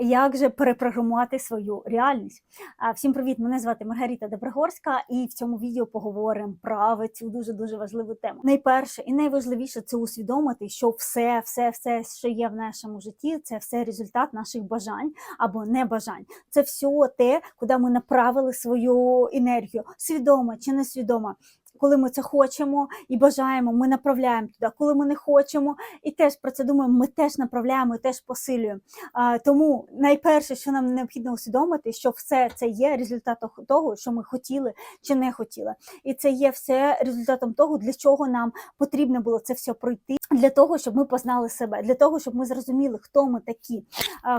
Як же перепрограмувати свою реальність? Всім привіт! Мене звати Маргарита Доброгорська, і в цьому відео поговоримо про цю дуже дуже важливу тему. Найперше і найважливіше це усвідомити, що все, все, все, що є в нашому житті, це все результат наших бажань або небажань. Це все те, куди ми направили свою енергію, свідомо чи несвідомо. Коли ми це хочемо і бажаємо, ми направляємо туди. Коли ми не хочемо і теж про це думаємо, ми теж направляємо, і теж посилюємо. Тому найперше, що нам необхідно усвідомити, що все це є результатом того, що ми хотіли чи не хотіли. І це є все результатом того, для чого нам потрібно було це все пройти, для того, щоб ми познали себе, для того, щоб ми зрозуміли, хто ми такі,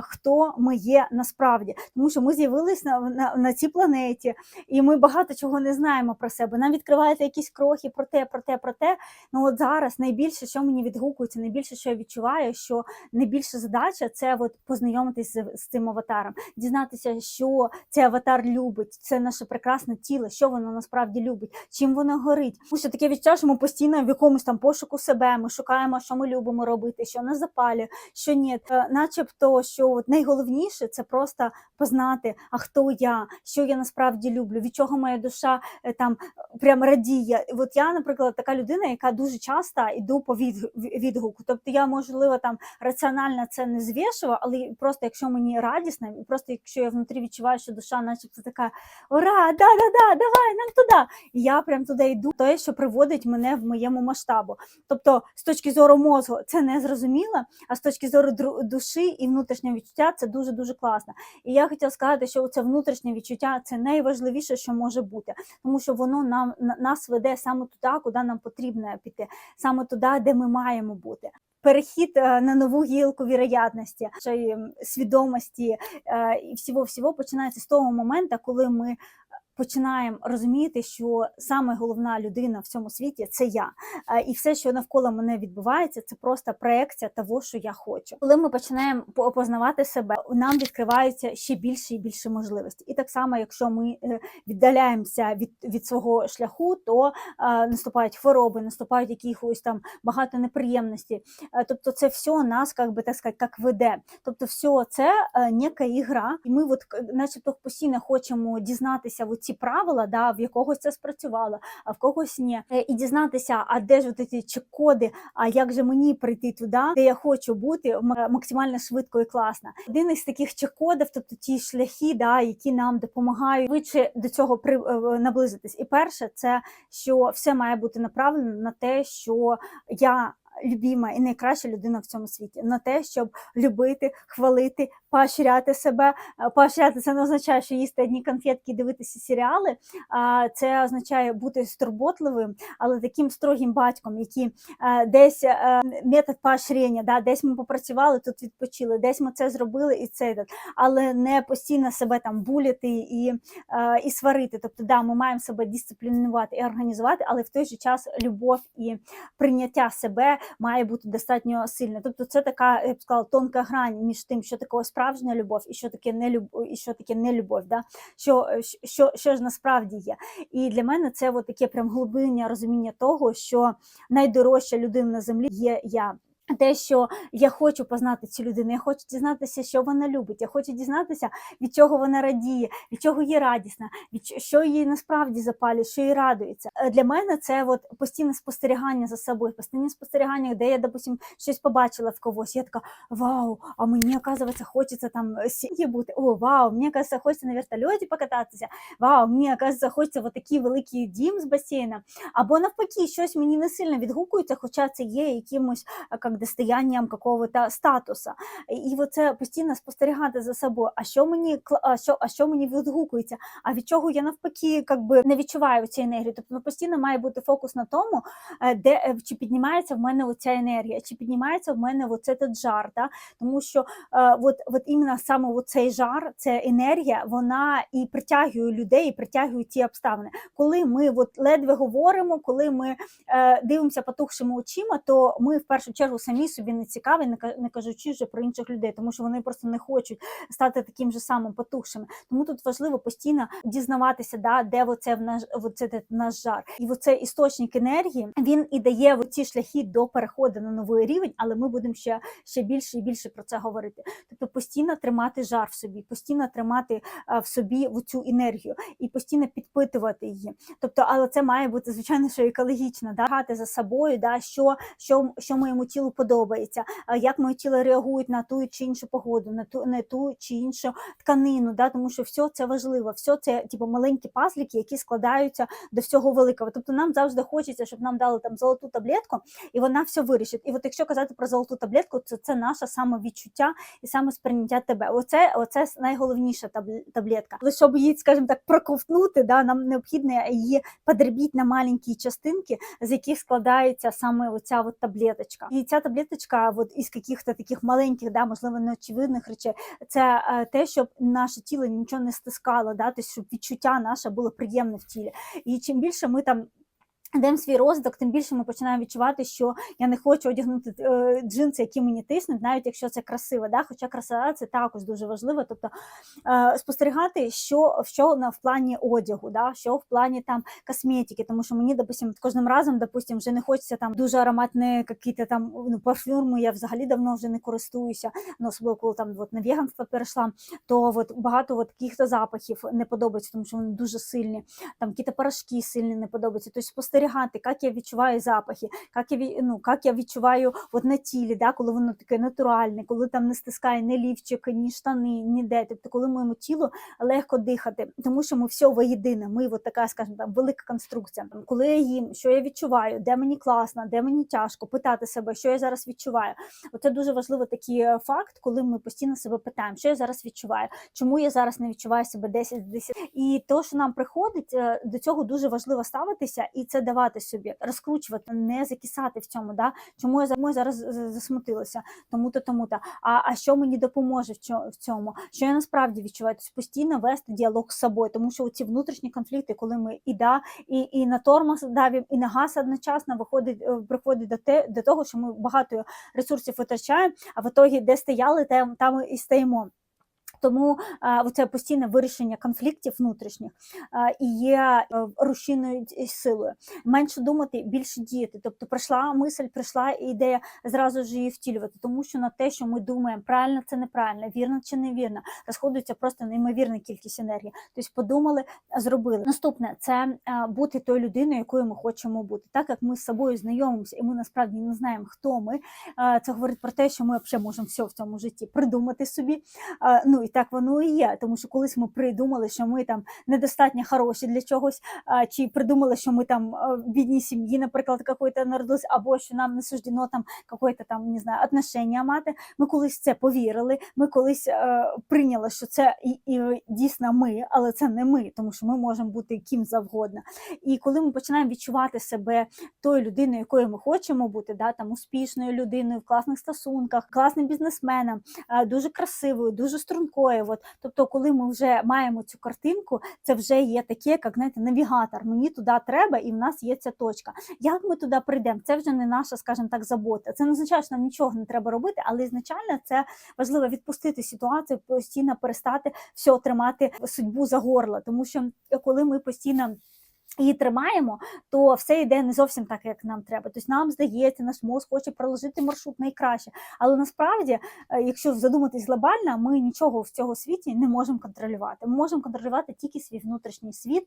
хто ми є насправді. Тому що ми з'явилися на, на, на цій планеті, і ми багато чого не знаємо про себе. Нам відкриваєте якісь крохи про те, про те, про те. Ну от зараз найбільше, що мені відгукується, найбільше, що я відчуваю, що найбільша задача це от познайомитись з, з цим аватаром, дізнатися, що цей аватар любить, це наше прекрасне тіло, що воно насправді любить, чим воно горить. Тому що таке відчуття, що ми постійно в якомусь там пошуку себе, ми шукаємо, що ми любимо робити, що нас запалює, що ні. Е, Начебто, що от найголовніше це просто познати, а хто я, що я насправді люблю, від чого моя душа е, там прям радіє. От я, наприклад, така людина, яка дуже часто йду по від- відгуку. Тобто я, можливо, там раціонально це не звішую, але просто якщо мені радісно, просто якщо я внутрі відчуваю, що душа, начебто така ура, да, да, да, давай нам туди. Я прям туди йду, те, що приводить мене в моєму масштабу. Тобто, з точки зору мозку, це не зрозуміло, а з точки зору душі і внутрішнього відчуття це дуже дуже класно. І я хотіла сказати, що це внутрішнє відчуття це найважливіше, що може бути, тому що воно нам на- нас веде саме туди, куди нам потрібно піти, саме туди, де ми маємо бути. Перехід е, на нову гілку віроятності, свідомості е, і всього всього починається з того моменту, коли ми починаємо розуміти, що саме головна людина в цьому світі це я. Е, І все, що навколо мене відбувається, це просто проекція того, що я хочу. Коли ми починаємо по- познавати себе, нам відкриваються ще більше і більше можливостей. І так само, якщо ми е, віддаляємося від, від свого шляху, то е, наступають хвороби, наступають якихось там багато неприємностей. Е, Тобто, це все нас, як би так сказати, як веде. Тобто, все це е, ігра, і ми, от, начебто, постійно хочемо дізнатися в ці правила, да, в якогось це спрацювало, а в когось ні. Е, І дізнатися, а де ж ці чек-коди, а як же мені прийти туди, де я хочу бути максимально швидко і класно. Один із таких чек-кодів, тобто ті шляхи, да, які нам допомагають швидше до цього при, е, наблизитись. І перше, це що все має бути направлено на те, що я. Любіма і найкраща людина в цьому світі на те, щоб любити, хвалити, поощряти себе. Е, Поощряти це не означає, що їсти одні конфетки і дивитися серіали. Це означає бути турботливим, але таким строгим батьком, який е, десь е, метод поощрення, да, десь ми попрацювали, тут відпочили, десь ми це зробили і це, але не постійно себе там буляти і, і сварити. Тобто, да, ми маємо себе дисциплінувати і організувати, але в той же час любов і прийняття себе має бути достатньо сильне. Тобто, це така, я б сказала, тонка грань між тим, що таке справжня любов і що таке не любов, і що таке не любов. Да? Що, е, що, що ж насправді є. І для мене це от таке прям глибинне розуміння того, що найдорожча людина на землі є я. Те, що я хочу познати цю людину, я хочу дізнатися, що вона любить, я хочу дізнатися, від чого вона радіє, від чого їй радісна, від що їй насправді запалює, що їй радується. Е, Для мене це от постійне спостерігання за собою, постійне спостерігання, де я, допустим, щось побачила в когось. Я така вау, а мені, оказується, хочеться там е, сім'ї бути. О, вау, мені оказується, хочеться на вертольоті покататися. Вау, мені оказується, хочеться от такий великий дім з басейном. Або навпаки, щось мені не сильно відгукується, хоча це є якимось а, как достоянням какого-то статуса. І оце постійно спостерігати за собою. А що мені а що, а що мені відгукується? А від чого я навпаки как би, не відчуваю цієї енергії? Тобто ну, постійно має бути фокус на тому, е, де е, чи піднімається в мене оця енергія, чи піднімається в мене оцей тут жар. Да? Тому що е, от, от іменно саме оцей жар, ця енергія, вона і притягує людей, і притягує ті обставини. Коли ми от ледве говоримо, коли ми дивимося потухшими очима, то ми в першу чергу самі собі не цікаві, не ка- не кажучи вже про інших людей, тому що вони просто не хочуть стати таким же самим потухшими. Тому тут важливо постійно дізнаватися, да, де оце в наш оце наш жар. І оцей істочник енергії він і дає ці шляхи до переходу на новий рівень, але ми будемо ще, ще більше і більше про це говорити. Тобто постійно тримати жар в собі, постійно тримати в собі цю енергію і постійно підпитувати її. Тобто, але це має бути звичайно, що екологічно, да? За собою, да? що, що, що моєму тілу подобається, як моє тіло реагує на ту чи іншу погоду, на ту на ту чи іншу тканину, да? тому що все це важливо, все це типу, маленькі пазлики, які складаються до всього великого. Тобто нам завжди хочеться, щоб нам дали там золоту таблетку, і вона все вирішить. І от якщо казати про золоту таблетку, то це наше самовідчуття і саме сприйняття тебе. Оце, оце найголовніша таблетка. Але щоб її, скажімо так, проковтнути, да, нам необхідно її подрібіть на маленькі частинки, з яких складається саме оця от таблеточка. І ця таблеточка, от із каких-то таких маленьких, да, можливо, неочевидних речей, це е, те, щоб наше тіло нічого не стискало, да, тобто, щоб відчуття наше було приємне в тілі. І чим більше ми там. Йдемо свій розвиток, тим більше ми починаємо відчувати, що я не хочу одягнути е, джинси, які мені тиснуть, навіть якщо це красиво. Да? Хоча краса це також дуже важливо. Тобто е, спостерігати, що, що в плані одягу, да? що в плані там косметики, тому що мені, допустим, кожним разом, допустим, вже не хочеться там дуже ароматні якісь там ну, парфюми. Я взагалі давно вже не користуюся. Ну, особливо коли там от, на веганство перейшла, то от, багато от, яких-то запахів не подобається, тому що вони дуже сильні. Там якісь порошки сильні не подобаються. Тобто спостерігати, як я відчуваю запахи, як я, ну, як я відчуваю от на тілі, да, коли воно таке натуральне, коли там не стискає ні лівчик, ні штани, ніде. Тобто, коли моєму тілу легко дихати, тому що ми все воєдине. Ми от така, скажімо, там велика конструкція. Коли я їм, що я відчуваю, де мені класно, де мені тяжко, питати себе, що я зараз відчуваю. Оце дуже важливо такий е, факт, коли ми постійно себе питаємо, що я зараз відчуваю, чому я зараз не відчуваю себе 10 з 10. І то, що нам приходить, е, до цього дуже важливо ставитися і це давати собі, розкручувати, не закисати в цьому. Да? Чому я чому зараз засмутилася, тому-то, тому-то. А, а що мені допоможе в цьому? Що я насправді відчуваю? Тобто постійно вести діалог з собою, тому що ці внутрішні конфлікти, коли ми і да, і, і на тормоз давимо, і на газ одночасно виходить, е, приходить до, те, до того, що ми багато ресурсів витрачаємо, а в ітогі, де стояли, там, там і стоїмо. Тому а, це постійне вирішення конфліктів внутрішніх а, і є е, рушійною силою. Менше думати, більше діяти. Тобто прийшла мисль, прийшла ідея зразу ж її втілювати, тому що на те, що ми думаємо, правильно це неправильно, вірно чи невірно, розходується просто неймовірна кількість енергії. Тобто подумали, зробили. Наступне це бути тою людиною, якою ми хочемо бути. Так як ми з собою знайомимося, і ми насправді не знаємо, хто ми. Це говорить про те, що ми взагалі можемо все в цьому житті придумати собі. Ну так воно і є, тому що колись ми придумали, що ми там недостатньо хороші для чогось, а, чи придумали, що ми там а, в бідній сім'ї, наприклад, какої-то народились, або що нам не суждено там какое-то там не знаю, отношення мати. Ми колись це повірили. Ми колись е, прийняли, що це і, і дійсно ми, але це не ми, тому що ми можемо бути ким завгодно. І коли ми починаємо відчувати себе тою людиною, якою ми хочемо бути, да, там успішною людиною в класних стосунках, класним бізнесменом, дуже красивою, дуже стрункою. От, тобто, коли ми вже маємо цю картинку, це вже є таке, як знаєте, навігатор. Мені туди треба, і в нас є ця точка. Як ми туди прийдемо? Це вже не наша, скажімо так, забота. Це не означає, що нам нічого не треба робити, але ізначально це важливо відпустити ситуацію, постійно перестати все тримати судьбу за горло, тому що коли ми постійно. Її тримаємо, то все йде не зовсім так, як нам треба. Тобто нам здається, наш мозк хоче проложити маршрут найкраще. Але насправді, е, якщо задуматись глобально, ми нічого в цьому світі не можемо контролювати. Ми можемо контролювати тільки свій внутрішній світ,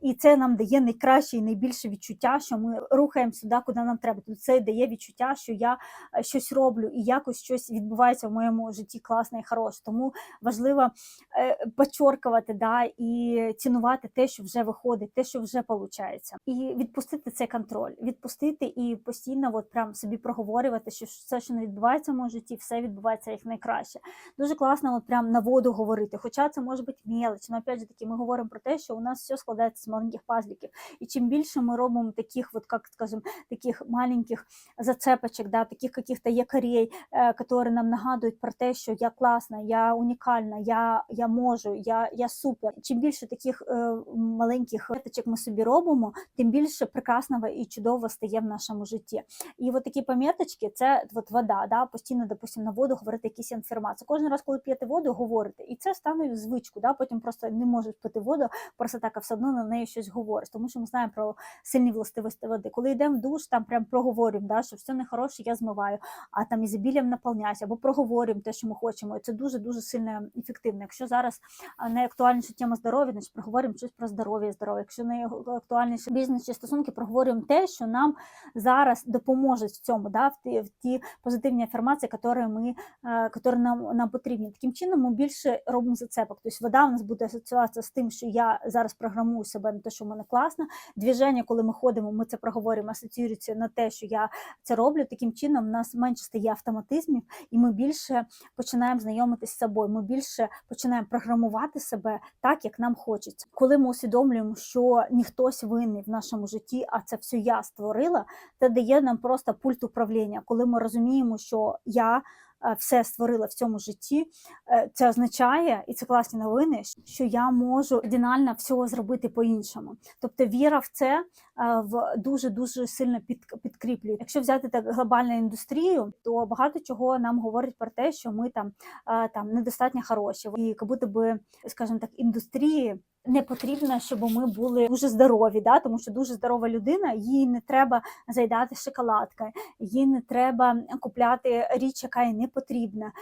і це нам дає найкраще і найбільше відчуття, що ми рухаємося сюди, куди нам треба. Тобто це дає відчуття, що я е, щось роблю і якось щось відбувається в моєму житті класне і хороше. Тому важливо е, подчоркувати да, і цінувати те, що вже виходить, те, що вже виходить. І відпустити цей контроль, відпустити і постійно от прям собі проговорювати, що все, що не відбувається в моєму житті, все відбувається як найкраще. Дуже класно от прям на воду говорити. Хоча це може бути мелоч, але опять же таки ми говоримо про те, що у нас все складається з маленьких пазликів. І чим більше ми робимо таких, от, як скажем, таких маленьких зацепочек, да, таких каких-то якорей, э, которые нам нагадують про те, що я класна, я унікальна, я, я можу, я, я супер. Чим більше таких е, маленьких веточок ми собі собі робимо, тим більше прекрасного і чудового стає в нашому житті. І от такі пам'яточки це от вода, да, постійно, допустимо, на воду говорити якісь інформації. Кожен раз, коли п'єте воду, говорите. І це стане звичку. Да, потім просто не можеш пити воду, просто так, а все одно на неї щось говориш. Тому що ми знаємо про сильні властивості води. Коли йдемо в душ, там прям проговорюємо, да, що все нехороше, я змиваю, а там ізобілієм наповняюся, або проговорюємо те, що ми хочемо. І це дуже дуже сильно ефективно. Якщо зараз найактуальніша тема здоров'я, значить проговорюємо щось про здоров'я здоров'я. Якщо найактуальніше бізнес чи стосунки, проговорюємо те, що нам зараз допоможе в цьому, да, в ті, в ті позитивні афірмації, які ми, е, які нам, нам потрібні. Таким чином ми більше робимо зацепок. Тобто вода у нас буде асоціюватися з тим, що я зараз програмую себе на те, що в мене класно. Двіження, коли ми ходимо, ми це проговорюємо, асоціюється на те, що я це роблю. Таким чином, в нас менше стає автоматизмів, і ми більше починаємо знайомитися з собою. Ми більше починаємо програмувати себе так, як нам хочеться. Коли ми усвідомлюємо, що ніхтось винний в нашому житті, а це все я створила, це дає нам просто пульт управління. Коли ми розуміємо, що я е, все створила в цьому житті, е, це означає, і це класні новини, що я можу кардинально всього зробити по-іншому. Тобто віра в це е, в дуже дуже сильно під, підкріплює. Якщо взяти так глобальну індустрію, то багато чого нам говорить про те, що ми там, там недостатньо хороші, і як будто би, скажімо так, індустрії не потрібно, щоб ми були дуже здорові, да? тому що дуже здорова людина, їй не треба заїдати шоколадкою, їй не треба купляти річ, яка їй не потрібна,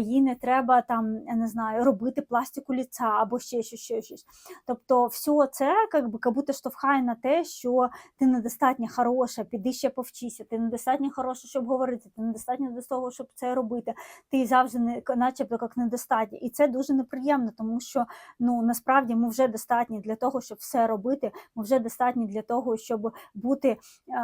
їй не треба там, не знаю, робити пластику ліца або ще щось. ще щось. Тобто, все це як би, як будто штовхає на те, що ти недостатньо хороша, піди ще повчися, ти недостатньо хороша, щоб говорити, ти недостатньо до того, щоб це робити. Ти завжди не начебто як недостатньо. І це дуже неприємно, тому що ну насправді ми вже достатні для того, щоб все робити. Ми вже достатні для того, щоб бути е,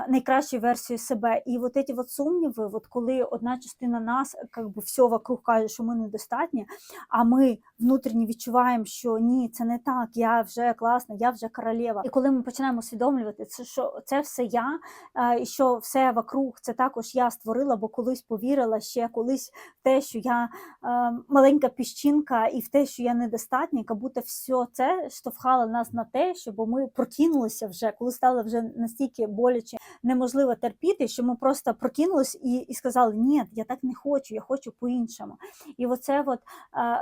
найкращою версією себе. І от ці от сумніви, от коли одна частина нас як би все вокруг каже, що ми недостатні, а ми внутрішньо відчуваємо, що ні, це не так, я вже класна, я вже королева. І коли ми починаємо усвідомлювати, це що це все я, е, і що все вокруг це також я створила, бо колись повірила ще колись в те, що я е, маленька піщинка, і в те, що я недостатня, як будто все це штовхала нас на те, щоб ми прокинулися вже, коли стало вже настільки боляче неможливо терпіти, що ми просто прокинулись і і сказали, ні, я так не хочу, я хочу по-іншому. І оце от,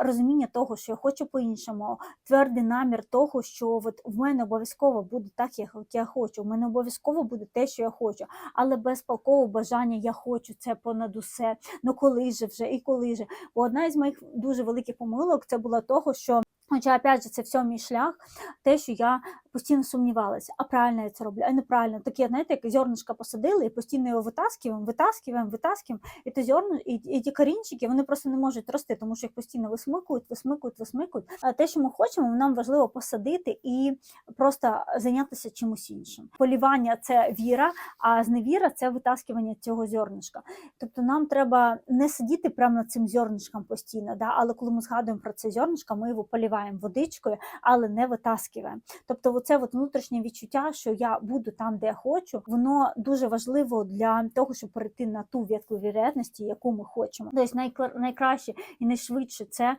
розуміння того, що я хочу по-іншому, твердий намір того, що от в мене обов'язково буде так, як я хочу. У мене обов'язково буде те, що я хочу, але без палкового бажання я хочу це понад усе. Ну коли же вже і коли же. Бо одна із моїх дуже великих помилок це була того, що. Хоча, опять же, це все мій шлях, те, що я постійно сумнівалася, а правильно я це роблю, а неправильно. Таке, знаєте, як зернышко посадили і постійно його витаскиваємо, витаскиваємо, витаскиваємо, і ті зерна, і, і ті корінчики, вони просто не можуть рости, тому що їх постійно висмикують, висмикують, висмикують. А те, що ми хочемо, нам важливо посадити і просто зайнятися чимось іншим. Полівання це віра, а зневіра це витаскування цього зернышка. Тобто нам треба не сидіти прямо над цим зернышком постійно, да? але коли ми згадуємо про це зернышко, ми його поліваємо водичкою, але не витаскиваємо. Тобто, це внутрішнє відчуття, що я буду там, де я хочу, воно дуже важливо для того, щоб перейти на ту ветку вірятності, яку ми хочемо. Тобто найкраще і найшвидше це е,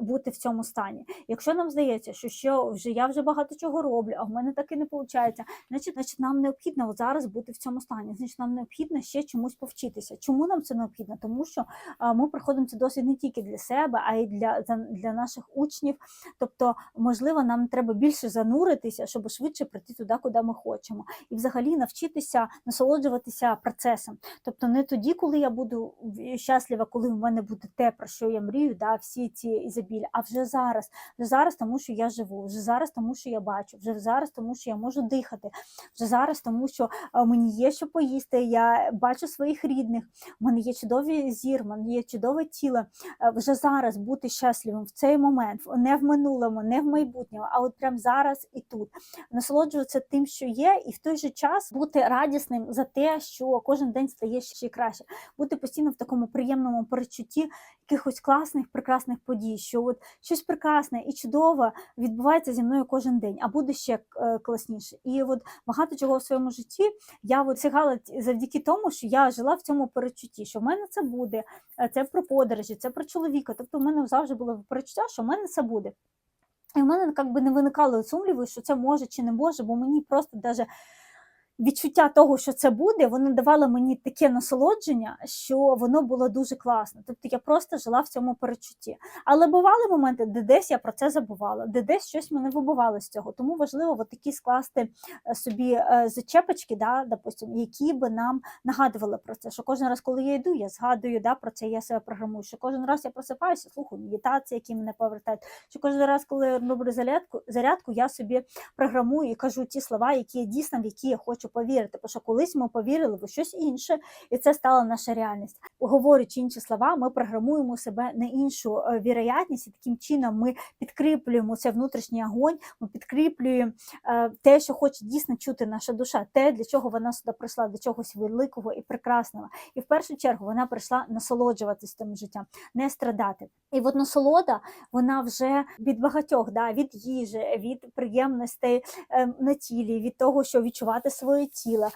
бути в цьому стані. Якщо нам здається, що що вже я вже багато чого роблю, а в мене так і не виходить, значить, значить, нам необхідно зараз бути в цьому стані. Значить, нам необхідно ще чомусь повчитися. Чому нам це необхідно? Тому що е, ми проходимо це досвід не тільки для себе, а й для, для наших учнів. Тобто, можливо, нам треба більше зануритися, щоб швидше прийти туди, куди ми хочемо, і взагалі навчитися насолоджуватися процесом. Тобто, не тоді, коли я буду щаслива, коли в мене буде те, про що я мрію, да, всі ці ізобілі, а вже зараз, вже зараз, тому що я живу, вже зараз, тому що я бачу, вже зараз, тому що я можу дихати, вже зараз, тому що мені є що поїсти. Я бачу своїх рідних, в мене є чудовий зір, в мене є чудове тіло. Вже зараз бути щасливим в цей момент, не в минулому, не в майбутньому, а от прямо зараз і тут. Насолоджуватися тим, що є, і в той же час бути радісним за те, що кожен день стає ще краще, бути постійно в такому приємному перечутті якихось класних, прекрасних подій, що от щось прекрасне і чудове відбувається зі мною кожен день, а буде ще е, класніше. І от багато чого в своєму житті я от сягала завдяки тому, що я жила в цьому перечутті, що в мене це буде, е, це про подорожі, це про чоловіка. Тобто в мене завжди було перечуття, що в мене це буде. І в мене як би не виникало сумніву, що це може чи не може, бо мені просто даже відчуття того, що це буде, воно давало мені таке насолодження, що воно було дуже класно. Тобто я просто жила в цьому перечутті. Але бували моменти, де десь я про це забувала, де десь щось мене вибивало з цього. Тому важливо от такі скласти е, собі е, зачепочки, да, допустим, які би нам нагадували про це. Що кожен раз, коли я йду, я згадую да, про це, я себе програмую. Що кожен раз я просипаюся, слухаю медитації, які мене повертають. Що кожен раз, коли я роблю зарядку, зарядку, я собі програмую і кажу ті слова, які я дійсно в які я хочу повірити. Бо що колись ми повірили в щось інше, і це стала наша реальність. Говорячи інші слова, ми програмуємо себе на іншу е, віроятність, і таким чином ми підкріплюємо цей внутрішній огонь, ми підкріплюємо е, те, що хоче дійсно чути наша душа, те, для чого вона сюди прийшла, до чогось великого і прекрасного. І в першу чергу вона прийшла насолоджуватись тим життям, не страдати. І от насолода, вона вже від багатьох, да, від їжі, від приємностей е, на тілі, від того, що відчувати своє тіло,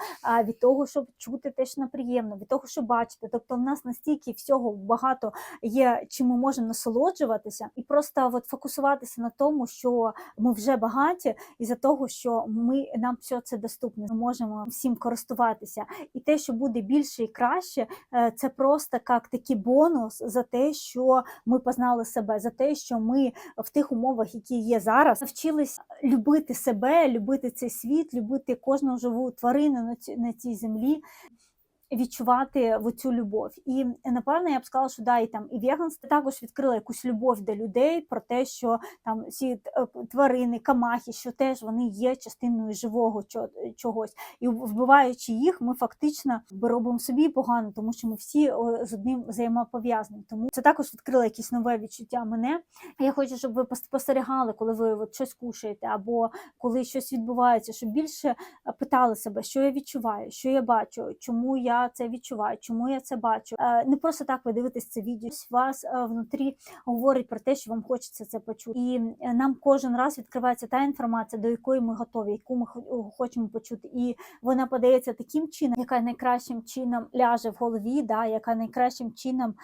від того, щоб чути те, що неприємно, від того, що бачити. Тобто, в нас настільки всього багато є, чим ми можемо насолоджуватися, і просто от фокусуватися на тому, що ми вже багаті, і за того, що ми нам все це доступне, ми можемо всім користуватися. І те, що буде більше і краще, е, це просто як такий бонус за те, що ми познали себе, за те, що ми в тих умовах, які є зараз, навчились любити себе, любити цей світ, любити кожну живу тварину на на цій землі. Відчувати в цю любов, і напевно я б сказала, що да, і там і веганство також відкрило якусь любов до людей про те, що там ці е, тварини, камахи, що теж вони є частиною живого чогось, і вбиваючи їх, ми фактично би робимо собі погано, тому що ми всі з одним взаємопов'язані. Тому це також відкрило якесь нове відчуття мене. Я хочу, щоб ви пос- спостерігали, коли ви от щось кушаєте, або коли щось відбувається, щоб більше е, питали себе, що я відчуваю, що я бачу, чому я це відчуваю, чому я це бачу. Е, Не просто так ви дивитесь це відео. Вас е, внутрі говорить про те, що вам хочеться це почути. І е, нам кожен раз відкривається та інформація, до якої ми готові, яку ми хочемо почути. І вона подається таким чином, яка найкращим чином ляже в голові, да, яка найкращим чином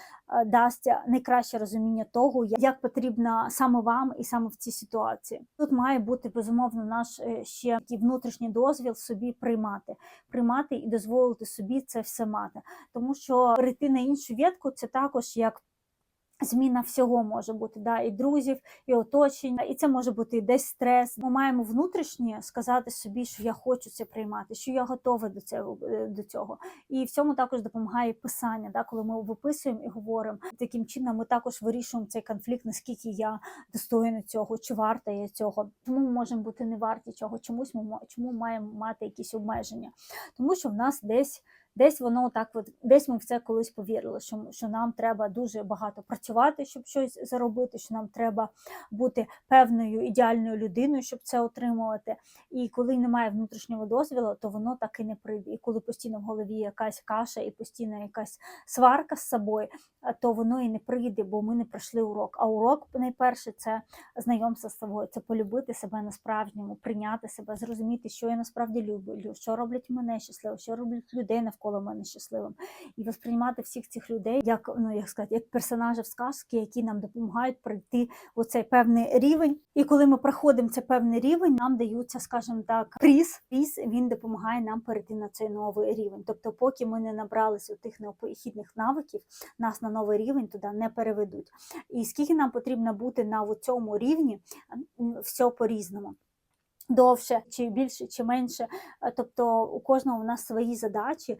дасть найкраще розуміння того, як потрібно саме вам і саме в цій ситуації. Тут має бути безумовно наш ще такий внутрішній дозвіл собі приймати, приймати і дозволити собі це все мати. Тому що перейти на іншу ветку це також як. Зміна всього може бути, да, і друзів, і оточення, і це може бути і десь стрес. Ми маємо внутрішнє сказати собі, що я хочу це приймати, що я готова до цього е, до цього. І в цьому також допомагає писання. Да, коли ми виписуємо і говоримо таким чином, ми також вирішуємо цей конфлікт, наскільки я достойна цього, чи варта я цього. Чому ми можемо бути не варті цього? Чомусь ми чому маємо мати якісь обмеження? Тому що в нас десь. Десь воно так, от десь ми в це колись повірили, що, що нам треба дуже багато працювати, щоб щось заробити, що нам треба бути певною ідеальною людиною, щоб це отримувати. І коли немає внутрішнього дозвілу, то воно так і не прийде. І коли постійно в голові якась каша і постійно якась сварка з собою, а, то воно і не прийде, бо ми не пройшли урок. А урок найперше це знайомство з собою, це полюбити себе на-справжньому, прийняти себе, зрозуміти, що я насправді люблю, що роблять мене щасливим, що роблять людей навколо мене щасливим, і восприймати всіх цих людей як ну як сказати, як персонажів сказки, які нам допомагають пройти оцей певний рівень. І коли ми проходимо цей певний рівень, нам даються, скажімо так, приз. Приз він допомагає нам перейти на цей новий рівень. Тобто, поки ми не набралися тих необхідних навиків, нас на новий рівень туди не переведуть. І скільки нам потрібно бути на цьому рівні, все по-різному. Довше чи більше, чи менше, Е, тобто у кожного в нас свої задачі,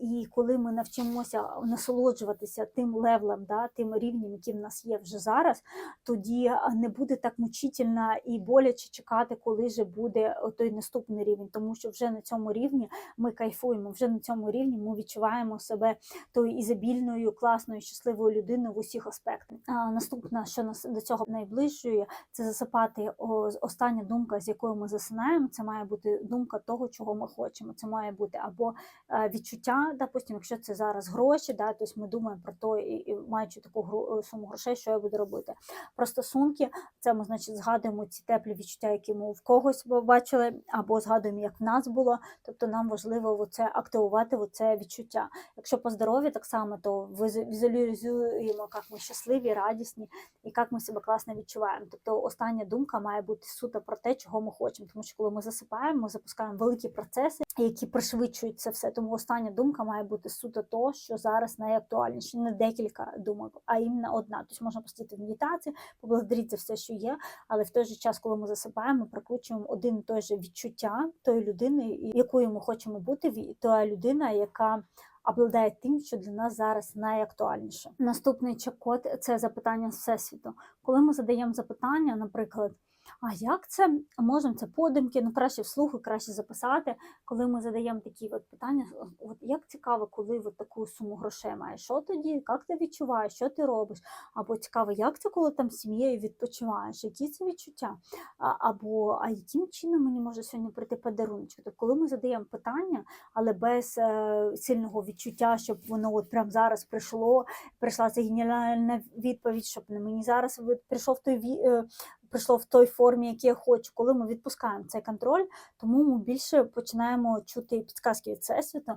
і коли ми навчимося насолоджуватися тим левлем, да, тим рівнем, який в нас є вже зараз, тоді не буде так мучительно і боляче чекати, коли же буде той наступний рівень, тому що вже на цьому рівні ми кайфуємо, вже на цьому рівні ми відчуваємо себе тою ізобільною, класною, щасливою людиною в усіх аспектах. Наступне, що нас до цього найближчує, це засипати остання думка, з якою якою ми засинаємо, це має бути думка того, чого ми хочемо. Це має бути або е, відчуття, допустим, якщо це зараз гроші, да, тобто ми думаємо про то, і, і маючи таку е, суму грошей, що я буду робити. Про стосунки, це ми, значить, згадуємо ці теплі відчуття, які ми в когось бачили, або згадуємо, як в нас було. Тобто нам важливо це активувати це відчуття. Якщо по здоров'ю так само, то візуалізуємо, як ми щасливі, радісні і як ми себе класно відчуваємо. Тобто остання думка має бути суто про те, чого ми хочемо. Тому що коли ми засипаємо, ми запускаємо великі процеси, які пришвидшують це все. Тому остання думка має бути суто то, що зараз найактуальніше, не декілька думок, а іменно одна. Тобто можна посидіти в медитації, поблагодарити за все, що є, але в той же час, коли ми засипаємо, ми прокручуємо один і той же відчуття тої людини, якою ми хочемо бути, ві- та людина, яка обладає тим, що для нас зараз найактуальніше. Наступний чек-код – це запитання всесвіту. Коли ми задаємо запитання, наприклад. А як це можемо це подумки? Ну краще вслух краще записати. Коли ми задаємо такі от питання, от як цікаво, коли от таку суму грошей маєш, що тоді, як ти відчуваєш, що ти робиш? Або цікаво, як це, коли там з сім'єю відпочиваєш, які це відчуття? Або а яким чином мені може сьогодні прийти подарунок? Тобто, коли ми задаємо питання, але без е, сильного відчуття, щоб воно от прямо зараз прийшло, прийшла ця геніальна відповідь, щоб мені зараз прийшов той е, прийшло в той формі, які я хочу. Коли ми відпускаємо цей контроль, тому ми більше починаємо чути підказки від всесвіту.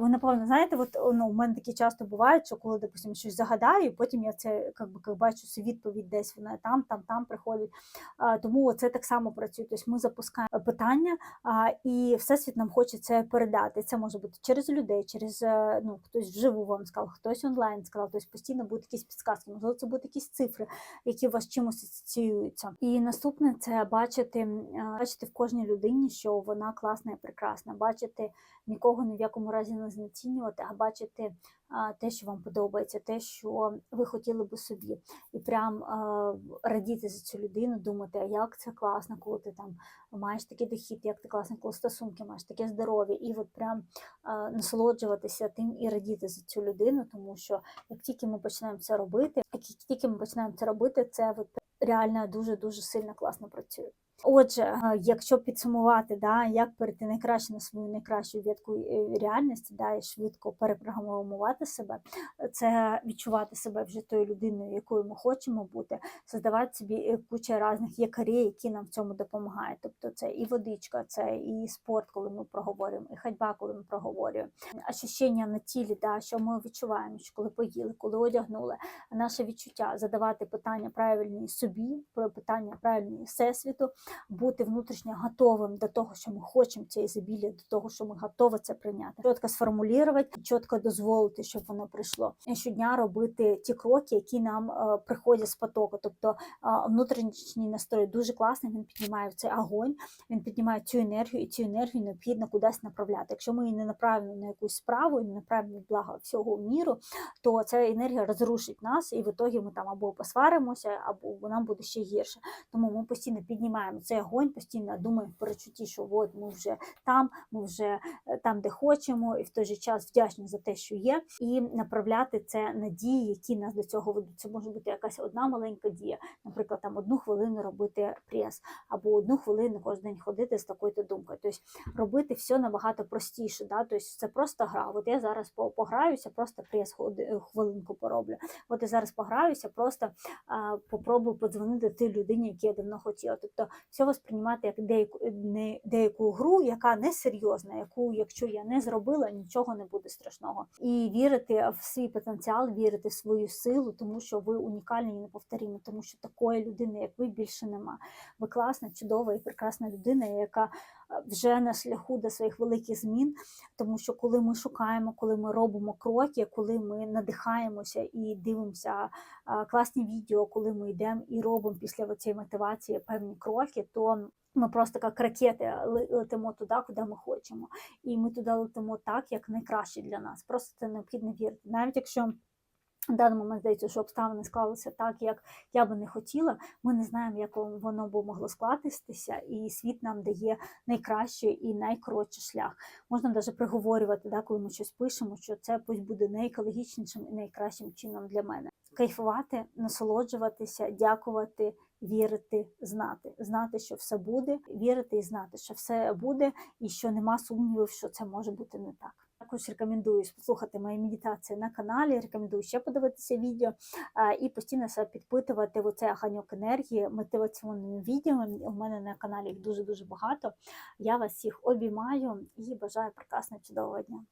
Ви напевно знаєте, от ну, у мене такі часто бувають, що коли, допустим, щось загадаю, потім я це як би, як бачу цю відповідь, десь вона там, там, там приходить. А, тому це так само працює. Тобто ми запускаємо питання, а, і всесвіт нам хоче це передати. Це може бути через людей, через е, ну хтось вживу вам сказав, хтось онлайн сказав, тобто постійно будуть якісь підсказки, можливо, це будуть якісь цифри, які вас чимось асоціюються. І наступне це бачити, бачити в кожній людині, що вона класна і прекрасна. Бачити нікого ні в якому разі не знецінювати, а бачити те, що вам подобається, те, що ви хотіли би собі, і прям радіти за цю людину, думати, а як це класно, коли ти там маєш такий дохід, як ти класно, коли стосунки маєш таке здоров'я, і от прям насолоджуватися тим і радіти за цю людину, тому що як тільки ми починаємо це робити, як тільки ми починаємо це робити, це от реально дуже дуже сильно класно працює. Отже, е, якщо підсумувати, да, як перейти найкраще на свою найкращу ветку е, реальності, да, і швидко перепрограмувати себе, це відчувати себе вже тою людиною, якою ми хочемо бути, создавати собі е, куча різних якорей, які нам в цьому допомагають. Тобто це і водичка, це і спорт, коли ми проговорюємо, і ходьба, коли ми проговорюємо, ощущення на тілі, да, що ми відчуваємо, що коли поїли, коли одягнули, наше відчуття, задавати питання правильні собі, питання правильні всесвіту, бути внутрішньо готовим до того, що ми хочемо це ізобілля, до того, що ми готові це прийняти. Чітко сформулювати, чітко дозволити, щоб воно прийшло. І щодня робити ті кроки, які нам е, приходять з потоку. Тобто е, внутрішній настрой дуже класний, він піднімає цей огонь, він піднімає цю енергію, і цю енергію необхідно кудись направляти. Якщо ми її не направимо на якусь справу і не направимо благо всього міру, то ця енергія розрушить нас, і в ітогі ми там або посваримося, або нам буде ще гірше. Тому ми постійно піднімаємо цей огонь, постійно думаємо в перечутті, що от ми вже там, ми вже е, там, де хочемо, і в той же час вдячні за те, що є, і направляти це на дії, які нас до цього ведуть. Це може бути якась одна маленька дія, наприклад, там одну хвилину робити прес, або одну хвилину кожен день ходити з такою-то думкою. Тобто робити все набагато простіше. Да? Тобто це просто гра. От я зараз по- пограюся, просто прес ходи- хвилинку пороблю. От я зараз пограюся, просто а, попробую подзвонити тій людині, яку я давно хотіла. Тобто все восприймати як деяку, не, деяку гру, яка не серйозна, яку, якщо я не зробила, нічого не буде страшного. І вірити в свій потенціал, вірити в свою силу, тому що ви унікальні і неповторімі, тому що такої людини, як ви, більше нема. Ви класна, чудова і прекрасна людина, яка е, вже на шляху до своїх великих змін, тому що коли ми шукаємо, коли ми робимо кроки, коли ми надихаємося і дивимося класні відео, коли ми йдемо і робимо після цієї мотивації певні кроки, то ми просто як ракети ле- летимо туди, куди ми хочемо. І ми туди летимо так, як найкраще для нас. Просто це необхідно вірити. Навіть якщо в даний момент здається, що обставини склалися так, як я би не хотіла. Ми не знаємо, як воно б могло скластися, і світ нам дає найкращий і найкоротший шлях. Можна навіть приговорювати, да, коли ми щось пишемо, що це пусть буде найекологічнішим і найкращим чином для мене. Кайфувати, насолоджуватися, дякувати вірити, знати, знати, що все буде, вірити і знати, що все буде, і що нема сумнівів, що це може бути не так. Також рекомендую послухати мої медитації на каналі. Рекомендую ще подивитися відео і постійно себе підпитувати в оцей аганьок енергії мотиваційними відео. У мене на каналі їх дуже дуже багато. Я вас всіх обіймаю і бажаю прекрасного чудового дня.